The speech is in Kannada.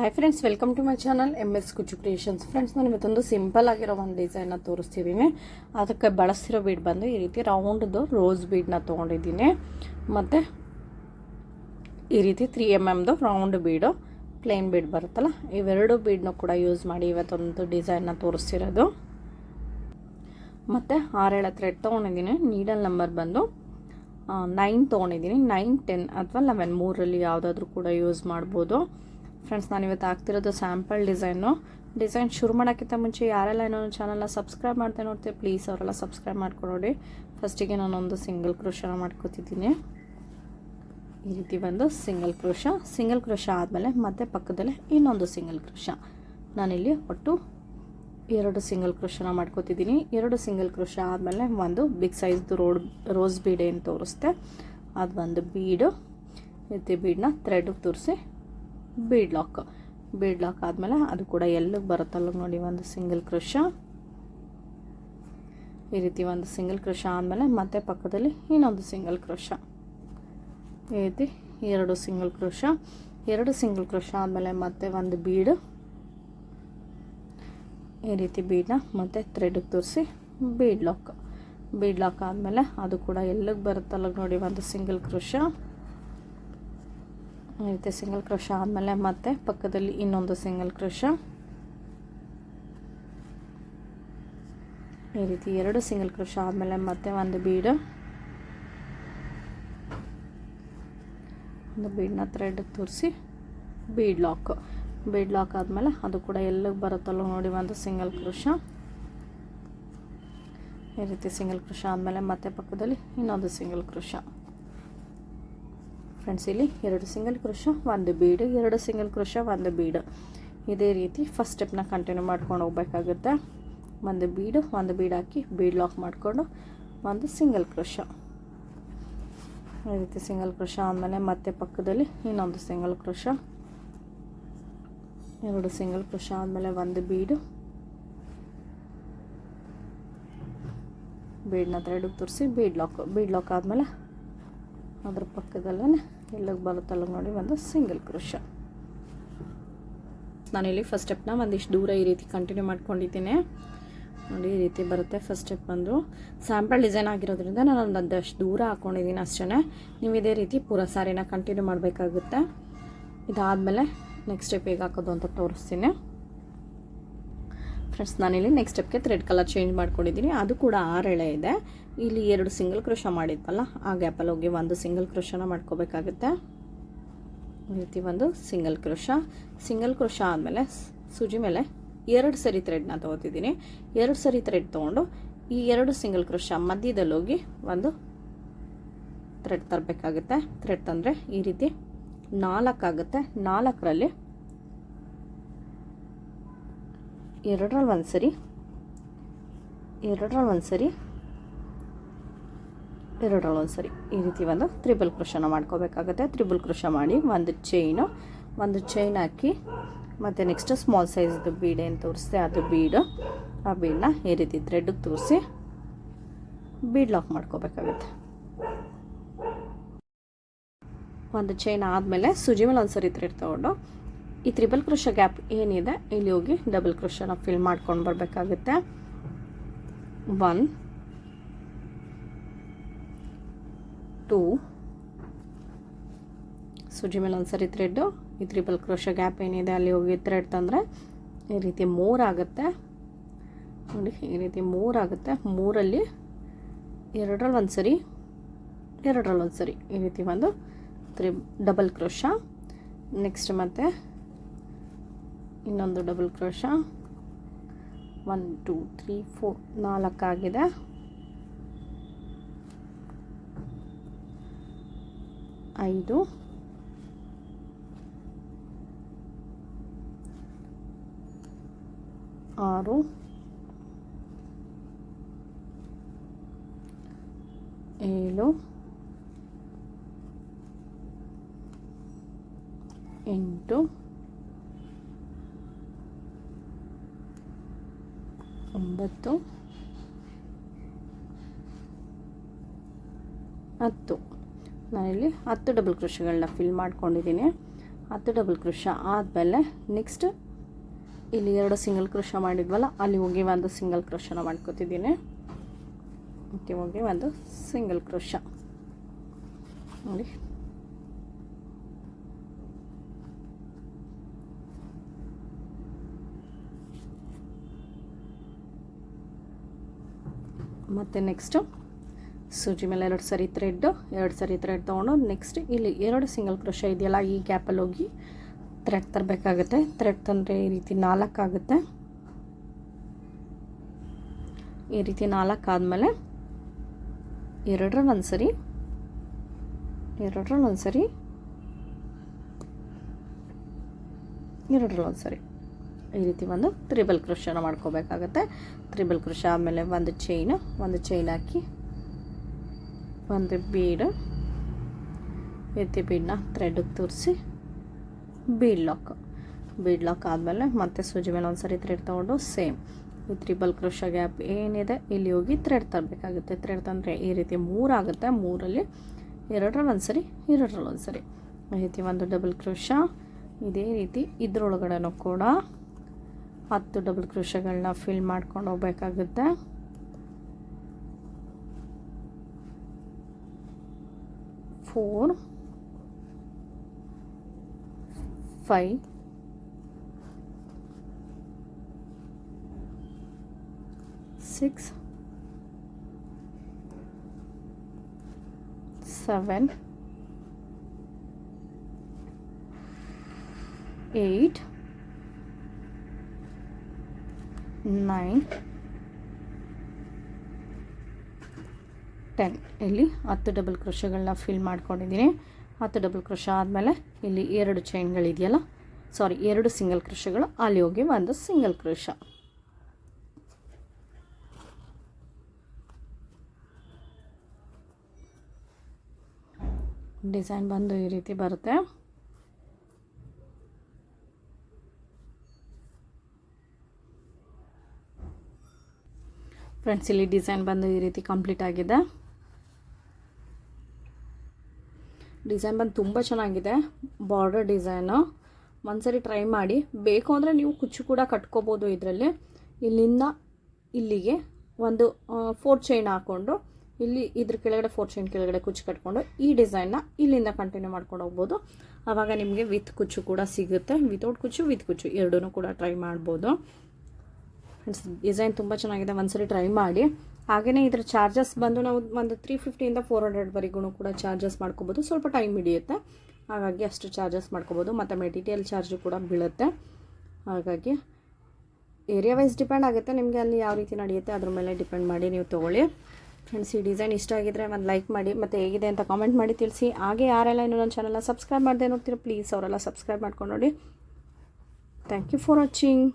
Hi friends welcome to my channel M S Kuchu creations friends ನಾನು ಇವತ್ತೊಂದು ಸಿಂಪಲ್ ಆಗಿರೋ ಒಂದು ಡಿಸೈನ್ನ ತೋರಿಸ್ತಿದ್ದೀನಿ ಅದಕ್ಕೆ ಬಳಸಿರೋ ಬೀಡ್ ಬಂದು ಈ ರೀತಿ ರೌಂಡ್ದು ರೋಸ್ ಬೀಡನ್ನ ತೊಗೊಂಡಿದ್ದೀನಿ. ಮತ್ತು ಈ ರೀತಿ ತ್ರೀ ಎಂ ಎಮ್ದು ರೌಂಡ್ ಬೀಡು ಪ್ಲೇನ್ ಬೀಡ್ ಬರುತ್ತಲ್ಲ, ಇವೆರಡು ಬೀಡ್ನೂ ಕೂಡ ಯೂಸ್ ಮಾಡಿ ಇವತ್ತೊಂದು ಡಿಸೈನ್ನ ತೋರಿಸ್ತಿರೋದು. ಮತ್ತು ಆರೇಳ ಥ್ರೆಡ್ ತೊಗೊಂಡಿದ್ದೀನಿ. ನೀಡಲ್ ನಂಬರ್ ಬಂದು ನೈನ್ ತೊಗೊಂಡಿದ್ದೀನಿ. ನೈನ್ ಟೆನ್ ಅಥವಾ ಲೆವೆನ್ ಮೂರಲ್ಲಿ ಯಾವುದಾದ್ರೂ ಕೂಡ ಯೂಸ್ ಮಾಡ್ಬೋದು. ಫ್ರೆಂಡ್ಸ್ ನಾನು ಇವತ್ತು ಆಗ್ತಿರೋದು ಸ್ಯಾಂಪಲ್ ಡಿಸೈನು ಡಿಸೈನ್ ಶುರು ಮಾಡೋಕ್ಕಿಂತ ಮುಂಚೆ ಯಾರೆಲ್ಲ ಏನೋ ಚಾನಲ್ನ ಸಬ್ಸ್ಕ್ರೈಬ್ ಮಾಡ್ತಾ ನೋಡ್ತೀವಿ ಪ್ಲೀಸ್ ಅವರೆಲ್ಲ ಸಬ್ಸ್ಕ್ರೈಬ್ ಮಾಡ್ಕೊಡಿ ಫಸ್ಟಿಗೆ ನಾನೊಂದು ಸಿಂಗಲ್ ಕ್ರೋಶನ ಮಾಡ್ಕೋತಿದ್ದೀನಿ. ಈ ರೀತಿ ಬಂದು ಸಿಂಗಲ್ ಕ್ರೋಶ ಸಿಂಗಲ್ ಕ್ರೋಶ ಆದಮೇಲೆ ಮತ್ತೆ ಪಕ್ಕದಲ್ಲೇ ಇನ್ನೊಂದು ಸಿಂಗಲ್ ಕ್ರೋಶ ನಾನಿಲ್ಲಿ ಒಟ್ಟು ಎರಡು ಸಿಂಗಲ್ ಕ್ರೋಶನ ಮಾಡ್ಕೋತಿದ್ದೀನಿ. ಎರಡು ಸಿಂಗಲ್ ಕ್ರೋಶ ಆದಮೇಲೆ ಒಂದು ಬಿಗ್ ಸೈಜ್ದು ರೋಡ್ ರೋಸ್ ಏನು ತೋರಿಸ್ತೆ ಅದು ಒಂದು ಬೀಡು ರೀತಿ ಬೀಡನ್ನ ಥ್ರೆಡ್ಗೆ ತೋರಿಸಿ ಬೀಡ್ ಲಾಕ್ ಬೀಡ್ ಲಾಕ್ ಆದಮೇಲೆ ಅದು ಕೂಡ ಎಲ್ಲಿಗೆ ಬರುತ್ತಲ್ಲ ನೋಡಿ, ಒಂದು ಸಿಂಗಲ್ ಕ್ರಷ ಈ ರೀತಿ ಒಂದು ಸಿಂಗಲ್ ಕ್ರಷ ಆದಮೇಲೆ ಮತ್ತೆ ಪಕ್ಕದಲ್ಲಿ ಇನ್ನೊಂದು ಸಿಂಗಲ್ ಕ್ರಷ ಈ ರೀತಿ ಎರಡು ಸಿಂಗಲ್ ಕ್ರಷ ಎರಡು ಸಿಂಗಲ್ ಕ್ರಷ ಆದಮೇಲೆ ಮತ್ತೆ ಒಂದು ಬೀಡು ಈ ರೀತಿ ಬೀಡನ್ನ ಮತ್ತೆ ಥ್ರೆಡ್ಗೆ ತೋರಿಸಿ ಬೀಡ್ ಲಾಕ್ ಬೀಡ್ ಲಾಕ್ ಆದಮೇಲೆ ಅದು ಕೂಡ ಎಲ್ಲಿಗೆ ಬರುತ್ತಲ್ಲ ನೋಡಿ, ಒಂದು ಸಿಂಗಲ್ ಕ್ರೋಶ ಈ ರೀತಿ ಸಿಂಗಲ್ ಕ್ರೋಶ ಆದಮೇಲೆ ಮತ್ತೆ ಪಕ್ಕದಲ್ಲಿ ಇನ್ನೊಂದು ಸಿಂಗಲ್ ಕ್ರೋಶ ಈ ರೀತಿ ಎರಡು ಸಿಂಗಲ್ ಕ್ರೋಶ ಆದಮೇಲೆ ಮತ್ತೆ ಒಂದು ಬೀಡು. ಒಂದು ಬೀಡನ್ನ ಥ್ರೆಡ್ ತೋರಿಸಿ, ಬೀಡ್ ಲಾಕ್. ಬೀಡ್ ಲಾಕ್ ಆದಮೇಲೆ ಅದು ಕೂಡ ಎಲ್ಲಿಗೆ ಬರುತ್ತಲ್ಲ ನೋಡಿ ಒಂದು ಸಿಂಗಲ್ ಕ್ರೋಶ ಈ ರೀತಿ ಸಿಂಗಲ್ ಕ್ರೋಶ ಆದಮೇಲೆ ಮತ್ತೆ ಪಕ್ಕದಲ್ಲಿ ಇನ್ನೊಂದು ಸಿಂಗಲ್ ಕ್ರೋಶ ಫ್ರೆಂಡ್ಸ್ ಇಲ್ಲಿ ಎರಡು ಸಿಂಗಲ್ ಕ್ರೋಶ ಒಂದು ಬೀಡು ಎರಡು ಸಿಂಗಲ್ ಕ್ರೋಶ ಒಂದು ಬೀಡು ಇದೇ ರೀತಿ ಫಸ್ಟ್ ಸ್ಟೆಪ್ನ ಕಂಟಿನ್ಯೂ ಮಾಡ್ಕೊಂಡು ಹೋಗ್ಬೇಕಾಗುತ್ತೆ. ಒಂದು ಬೀಡು ಒಂದು ಬೀಡ್ ಹಾಕಿ ಬೀಡ್ ಲಾಕ್ ಮಾಡಿಕೊಂಡು ಒಂದು ಸಿಂಗಲ್ ಕ್ರೋಶ ಈ ರೀತಿ ಸಿಂಗಲ್ ಕ್ರೋಶ ಆದಮೇಲೆ ಮತ್ತೆ ಪಕ್ಕದಲ್ಲಿ ಇನ್ನೊಂದು ಸಿಂಗಲ್ ಕ್ರೋಶ ಎರಡು ಸಿಂಗಲ್ ಕ್ರೋಶ ಆದಮೇಲೆ ಒಂದು ಬೀಡು ಬೀಡ್ನ ಥ್ರೆಡಿಗೆ ತೋರಿಸಿ ಬೀಡ್ ಲಾಕ್ ಬೀಡ್ ಲಾಕ್ ಆದಮೇಲೆ ಅದ್ರ ಪಕ್ಕದಲ್ಲೇ ಎಲ್ಲಿಗೆ ಬರುತ್ತಲ್ಲ ನೋಡಿ ಒಂದು ಸಿಂಗಲ್ ಕ್ರೋಶ. ನಾನಿಲ್ಲಿ ಫಸ್ಟ್ ಸ್ಟೆಪ್ನ ಒಂದಿಷ್ಟು ದೂರ ಈ ರೀತಿ ಕಂಟಿನ್ಯೂ ಮಾಡ್ಕೊಂಡಿದ್ದೀನಿ. ನೋಡಿ, ಈ ರೀತಿ ಬರುತ್ತೆ ಫಸ್ಟ್ ಸ್ಟೆಪ್ ಬಂದು. ಸ್ಯಾಂಪಲ್ ಡಿಸೈನ್ ಆಗಿರೋದ್ರಿಂದ ನಾನು ಒಂದು ಅದಷ್ಟು ದೂರ ಹಾಕ್ಕೊಂಡಿದ್ದೀನಿ ಅಷ್ಟೇ ನೀವು ಇದೇ ರೀತಿ ಪೂರ ಸಾರಿನ ಕಂಟಿನ್ಯೂ ಮಾಡಬೇಕಾಗುತ್ತೆ. ಇದಾದಮೇಲೆ ನೆಕ್ಸ್ಟ್ ಸ್ಟೆಪ್ ಹೇಗೆ ಹಾಕೋದು ಅಂತ ತೋರಿಸ್ತೀನಿ. ಫ್ರೆಂಡ್ಸ್ ನಾನಿಲ್ಲಿ ನೆಕ್ಸ್ಟ್ ಸ್ಟೆಪ್ಗೆ ಥ್ರೆಡ್ ಕಲರ್ ಚೇಂಜ್ ಮಾಡ್ಕೊಂಡಿದ್ದೀನಿ. ಅದು ಕೂಡ ಆರು ಇದೆ. ಇಲ್ಲಿ ಎರಡು ಸಿಂಗಲ್ ಕ್ರೋಶ ಮಾಡಿದ್ವಲ್ಲ ಆ ಗ್ಯಾಪಲ್ಲಿ ಹೋಗಿ ಒಂದು ಸಿಂಗಲ್ ಕ್ರೋಶನ ಮಾಡ್ಕೋಬೇಕಾಗುತ್ತೆ. ಈ ರೀತಿ ಒಂದು ಸಿಂಗಲ್ ಕ್ರೋಶ ಸಿಂಗಲ್ ಕ್ರೋಶ ಆದಮೇಲೆ ಸೂಜಿ ಮೇಲೆ ಎರಡು ಸರಿ ಥ್ರೆಡ್ನ ತೊಗೋತಿದ್ದೀನಿ. ಎರಡು ಸರಿ ಥ್ರೆಡ್ ತೊಗೊಂಡು ಈ ಎರಡು ಸಿಂಗಲ್ ಕ್ರೋಶ ಮಧ್ಯದಲ್ಲಿ ಹೋಗಿ ಒಂದು ಥ್ರೆಡ್ ತರಬೇಕಾಗುತ್ತೆ. ಥ್ರೆಡ್ ತಂದರೆ ಈ ರೀತಿ ನಾಲ್ಕಾಗುತ್ತೆ ನಾಲ್ಕರಲ್ಲಿ ಎರಡರಲ್ಲಿ ಒಂದು ಸರಿ ಎರಡರಲ್ಲಿ ಒಂದು ಸರಿ ಎರಡರಲ್ಲಿ ಒಂದು ಸರಿ ಈ ರೀತಿ ಒಂದು ತ್ರಿಬಲ್ ಕೃಷನ ಮಾಡ್ಕೋಬೇಕಾಗುತ್ತೆ. ತ್ರಿಬಲ್ ಕೃಷ ಮಾಡಿ ಒಂದು ಚೈನು ಒಂದು ಚೈನ್ ಹಾಕಿ ಮತ್ತು ನೆಕ್ಸ್ಟ್ ಸ್ಮಾಲ್ ಸೈಜ್ದು ಬೀಡೆ ಅಂತ ತೋರಿಸಿದೆ ಅದು ಬೀಡು. ಆ ಬೀಡನ್ನ ಈ ರೀತಿ ಥ್ರೆಡ್ಗೆ ತೋರಿಸಿ ಬೀಡ್ ಲಾಕ್ ಮಾಡ್ಕೋಬೇಕಾಗುತ್ತೆ. ಒಂದು ಚೈನ್ ಆದಮೇಲೆ ಸುಜಿ ಮೇಲೆ ಒಂದು ಸರಿ ಥ್ರೆಡ್ ತೊಗೊಂಡು ಈ ತ್ರಿಬಲ್ ಕೃಷ ಗ್ಯಾಪ್ ಏನಿದೆ, ಇಲ್ಲಿ ಹೋಗಿ ಡಬಲ್ ಕೃಷನ ಫಿಲ್ ಮಾಡ್ಕೊಂಡು ಬರಬೇಕಾಗುತ್ತೆ. One two. ಸುಜಿ ಮೇಲೆ ಒಂದು ಸರಿ ಥ್ರೆಡ್ಡು ಈ ತ್ರಿಬಲ್ ಕ್ರೋಶ ಗ್ಯಾಪ್ ಏನಿದೆ, ಅಲ್ಲಿ ಹೋಗಿ ಥ್ರೆಡ್ ತಂದರೆ ಈ ರೀತಿ ಮೂರಾಗುತ್ತೆ ನೋಡಿ, ಈ ರೀತಿ ಮೂರಾಗುತ್ತೆ ಮೂರಲ್ಲಿ ಎರಡರಲ್ಲಿ ಒಂದು ಸರಿ, ಎರಡರಲ್ಲಿ ಒಂದು ಸರಿ ಈ ರೀತಿ ಒಂದು ತ್ರಿ ಡಬಲ್ ಕ್ರೋಶ ನೆಕ್ಸ್ಟ್ ಮತ್ತೆ ಇನ್ನೊಂದು double crochet one two three four ನಾಲ್ಕಾಗಿದೆ. ಐದು. ಆರು. ಏಳು. ಎಂಟು. ಒಂಬತ್ತು. ಹತ್ತು. ನಾನಿಲ್ಲಿ ಹತ್ತು ಡಬಲ್ ಕ್ರೋಶಗಳನ್ನ ಫಿಲ್ ಮಾಡ್ಕೊಂಡಿದ್ದೀನಿ. ಹತ್ತು ಡಬಲ್ ಕ್ರೋಶ ಆದಮೇಲೆ ನೆಕ್ಸ್ಟ್ ಇಲ್ಲಿ ಎರಡು ಸಿಂಗಲ್ ಕ್ರೋಶ ಮಾಡಿದ್ವಲ್ಲ, ಅಲ್ಲಿ ಹೋಗಿ ಒಂದು ಸಿಂಗಲ್ ಕ್ರೋಶನ ಮಾಡ್ಕೊತಿದ್ದೀನಿ. ಓಕೆ ಹೋಗಿ ಒಂದು ಸಿಂಗಲ್ ಕ್ರೋಶ ನೋಡಿ. ಮತ್ತು ನೆಕ್ಸ್ಟು ಸೂಜಿ ಮೇಲೆ ಎರಡು ಸರಿ ಥ್ರೆಡ್ಡು ಎರಡು ಸರಿ ಥ್ರೆಡ್ ತೊಗೊಂಡು ನೆಕ್ಸ್ಟ್ ಇಲ್ಲಿ ಎರಡು ಸಿಂಗಲ್ ಕ್ರೋಶ ಇದೆಯಲ್ಲ, ಈ ಗ್ಯಾಪಲ್ಲಿ ಹೋಗಿ ಥ್ರೆಡ್ ತರಬೇಕಾಗುತ್ತೆ. ಥ್ರೆಡ್ ತಂದರೆ ಈ ರೀತಿ ನಾಲ್ಕಾಗುತ್ತೆ ಈ ರೀತಿ ನಾಲ್ಕು ಆದಮೇಲೆ ಎರಡರಲ್ಲಿ ಒಂದು ಸರಿ ಎರಡರಲ್ಲಿ ಒಂದು ಸರಿ ಎರಡರಲ್ಲಿ ಒಂದು ಸರಿ ಈ ರೀತಿ ಒಂದು ತ್ರಿಬಲ್ ಕೃಷನ ಮಾಡ್ಕೋಬೇಕಾಗತ್ತೆ. ತ್ರಿಬಲ್ ಕೃಷ ಆದಮೇಲೆ ಒಂದು ಚೈನ್ ಒಂದು ಚೈನ್ ಹಾಕಿ ಒಂದು ಬೀಡು, ಎತ್ತಿ ಬೀಡನ್ನ ಥ್ರೆಡ್ಗೆ ತೋರಿಸಿ, ಬೀಡ್ ಲಾಕ್ ಬೀಡ್ ಲಾಕ್ ಆದಮೇಲೆ ಮತ್ತೆ ಸೂಜಿ ಮೇಲೆ ಒಂದು ಸರಿ ಥ್ರೆಡ್ ತೊಗೊಂಡು ಸೇಮ್ ಈ ತ್ರಿಬಲ್ ಕ್ರೋಶ ಗ್ಯಾಪ್ ಏನಿದೆ, ಇಲ್ಲಿ ಹೋಗಿ ಥ್ರೆಡ್ ತರಬೇಕಾಗುತ್ತೆ. ಥ್ರೆಡ್ ತಂದರೆ ಈ ರೀತಿ ಮೂರಾಗುತ್ತೆ ಮೂರಲ್ಲಿ ಎರಡರಲ್ಲಿ ಒಂದು ಸರಿ ಎರಡರಲ್ಲಿ ಒಂದು ಸರಿ ಈ ರೀತಿ ಒಂದು ಡಬಲ್ ಕ್ರೋಶ ಇದೇ ರೀತಿ ಇದ್ರೊಳಗಡೆನೂ ಕೂಡ ಹತ್ತು ಡಬಲ್ ಕ್ರೋಶಗಳನ್ನ ಫಿಲ್ ಮಾಡ್ಕೊಂಡು ಹೋಗ್ಬೇಕಾಗುತ್ತೆ. four, five, six, seven, eight, nine. Ten ಇಲ್ಲಿ ಹತ್ತು ಡಬಲ್ ಕ್ರೋಶಗಳನ್ನ ಫಿಲ್ ಮಾಡ್ಕೊಂಡಿದ್ದೀನಿ. ಹತ್ತು ಡಬಲ್ ಕ್ರೋಶ ಆದಮೇಲೆ ಇಲ್ಲಿ ಎರಡು ಚೈನ್ಗಳಿದೆಯಲ್ಲ ಸಾರಿ ಎರಡು ಸಿಂಗಲ್ ಕ್ರೋಶಗಳು ಅಲ್ಲಿ ಹೋಗಿ ಒಂದು ಸಿಂಗಲ್ ಕ್ರೋಶ ಡಿಸೈನ್ ಬಂದು ಈ ರೀತಿ ಬರುತ್ತೆ. ಫ್ರೆಂಡ್ಸ್ ಇಲ್ಲಿ ಡಿಸೈನ್ ಬಂದು ಈ ರೀತಿ ಕಂಪ್ಲೀಟ್ ಆಗಿದೆ. ಡಿಸೈನ್ ಬಂದು ತುಂಬ ಚೆನ್ನಾಗಿದೆ. Border design. ಒಂದ್ಸರಿ ಟ್ರೈ ಮಾಡಿ. ಬೇಕು ಅಂದರೆ ನೀವು ಕುಚ್ಚು ಕೂಡ ಕಟ್ಕೋಬೋದು ಇದರಲ್ಲಿ. ಇಲ್ಲಿಂದ ಇಲ್ಲಿಗೆ ಒಂದು ಫೋರ್ ಚೈನ್ ಹಾಕ್ಕೊಂಡು ಇಲ್ಲಿ ಇದ್ರ ಕೆಳಗಡೆ ಫೋರ್ ಚೈನ್ ಕೆಳಗಡೆ ಕುಚ್ಚು ಕಟ್ಕೊಂಡು ಈ ಡಿಸೈನ್ನ ಇಲ್ಲಿಂದ ಕಂಟಿನ್ಯೂ ಮಾಡ್ಕೊಂಡು ಹೋಗ್ಬೋದು. ಆವಾಗ ನಿಮಗೆ ವಿತ್ ಕುಚ್ಚು ಕೂಡ ಸಿಗುತ್ತೆ. ವಿತೌಟ್ ಕುಚ್ಚು ವಿತ್ ಕುಚ್ಚು ಎರಡೂ ಕೂಡ ಟ್ರೈ ಮಾಡ್ಬೋದು. ಡಿಸೈನ್ ತುಂಬ ಚೆನ್ನಾಗಿದೆ. ಒಂದ್ಸರಿ ಟ್ರೈ ಮಾಡಿ. ಹಾಗೆಯೇ ಇದರ ಚಾರ್ಜಸ್ ಬಂದು ನಾವು ಒಂದು ತ್ರೀ ಫಿಫ್ಟಿಯಿಂದ ಫೋರ್ ಹಂಡ್ರೆಡ್ವರೆಗೂ ಕೂಡ ಚಾರ್ಜಸ್ ಮಾಡ್ಕೋಬೋದು. ಸ್ವಲ್ಪ ಟೈಮ್ ಹಿಡಿಯುತ್ತೆ. ಹಾಗಾಗಿ ಅಷ್ಟು ಚಾರ್ಜಸ್ ಮಾಡ್ಕೋಬೋದು. ಮತ್ತು ಮೆಟೀರಿಯಲ್ ಚಾರ್ಜು ಕೂಡ ಬೀಳುತ್ತೆ. ಹಾಗಾಗಿ ಏರಿಯಾ ವೈಸ್ ಡಿಪೆಂಡ್ ಆಗುತ್ತೆ ನಿಮಗೆ ಅಲ್ಲಿ ಯಾವ ರೀತಿ ನಡೆಯುತ್ತೆ, ಅದ್ರ ಮೇಲೆ ಡಿಪೆಂಡ್ ಮಾಡಿ ನೀವು ತೊಗೊಳ್ಳಿ. ಫ್ರೆಂಡ್ಸ್ ಈ ಡಿಸೈನ್ ಇಷ್ಟ ಆಗಿದ್ರೆ ಒಂದು ಲೈಕ್ ಮಾಡಿ, ಮತ್ತು ಹೇಗಿದೆ ಅಂತ ಕಾಮೆಂಟ್ ಮಾಡಿ ತಿಳಿಸಿ. ಹಾಗೆ ಯಾರೆಲ್ಲ ಇನ್ನೂ ನನ್ನ ಚಾನಲ್ನ ಸಬ್ಸ್ಕ್ರೈಬ್ ಮಾಡದೆ ನೋಡ್ತೀರಾ ಪ್ಲೀಸ್ ಅವರೆಲ್ಲ ಸಬ್ಸ್ಕ್ರೈಬ್ ಮಾಡ್ಕೊಂಡು ನೋಡಿ. Thank you for watching